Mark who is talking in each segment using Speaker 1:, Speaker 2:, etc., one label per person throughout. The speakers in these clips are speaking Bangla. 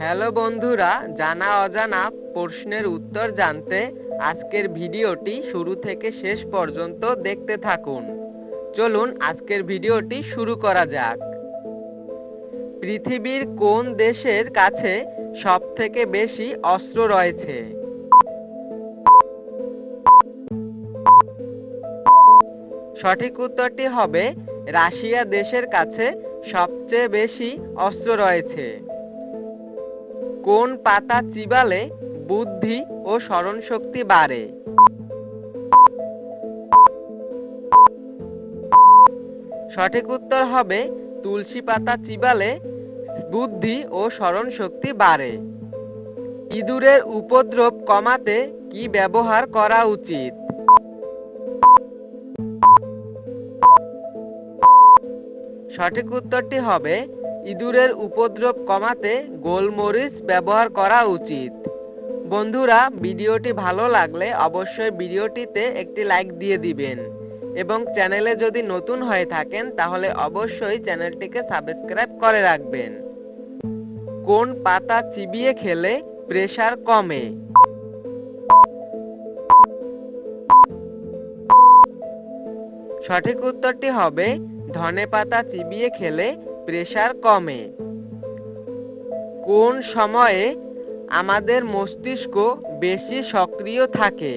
Speaker 1: হ্যালো বন্ধুরা, জানা অজানা প্রশ্নের উত্তর জানতে আজকের ভিডিওটি শুরু থেকে শেষ পর্যন্ত দেখতে থাকুন। চলুন আজকের ভিডিওটি শুরু করা যাক। পৃথিবীর কোন দেশের কাছে সবথেকে বেশি অস্ত্র রয়েছে? সঠিক উত্তরটি হবে, রাশিয়া দেশের কাছে সবচেয়ে বেশি অস্ত্র রয়েছে। কোন পাতা চিবালে বুদ্ধি ও স্মরণ শক্তি বাড়ে? সঠিক উত্তর হবে, তুলসী পাতা চিবালে বুদ্ধি ও স্মরণ শক্তি বাড়ে। ইঁদুরের উপদ্রব কমাতে কি ব্যবহার করা উচিত? সঠিক উত্তরটি হবে ইঁদুরের উপদ্রব কমাতে গোলমরিচ ব্যবহার করা উচিত। বন্ধুরা, ভিডিওটি ভালো লাগলে অবশ্যই ভিডিওটিতে একটি লাইক দিয়ে দিবেন। এবং চ্যানেলে যদি নতুন হয়ে থাকেন, তাহলে অবশ্যই চ্যানেলটিকে সাবস্ক্রাইব করে রাখবেন। কোন পাতা চিবিয়ে খেলে প্রেসার কমে? সঠিক উত্তরটি হবে, ধনে পাতা চিবিয়ে খেলে প্রেসার কমে। কোন সময়ে আমাদের মস্তিষ্ক বেশি সক্রিয় থাকে?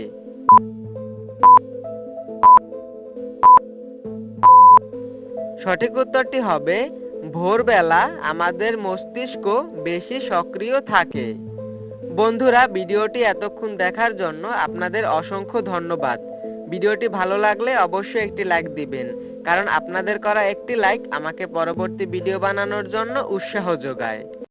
Speaker 1: সঠিক উত্তরটি হবে, ভোরবেলা আমাদের মস্তিষ্ক বেশি সক্রিয় থাকে। বন্ধুরা, ভিডিওটি এতক্ষণ দেখার জন্য আপনাদের অসংখ্য ধন্যবাদ। ভিডিওটি ভালো লাগলে অবশ্যই একটি লাইক দিবেন। কারণ আপনাদের করা একটি লাইক আমাকে পরবর্তী ভিডিও বানানোর জন্য উৎসাহ যোগায়।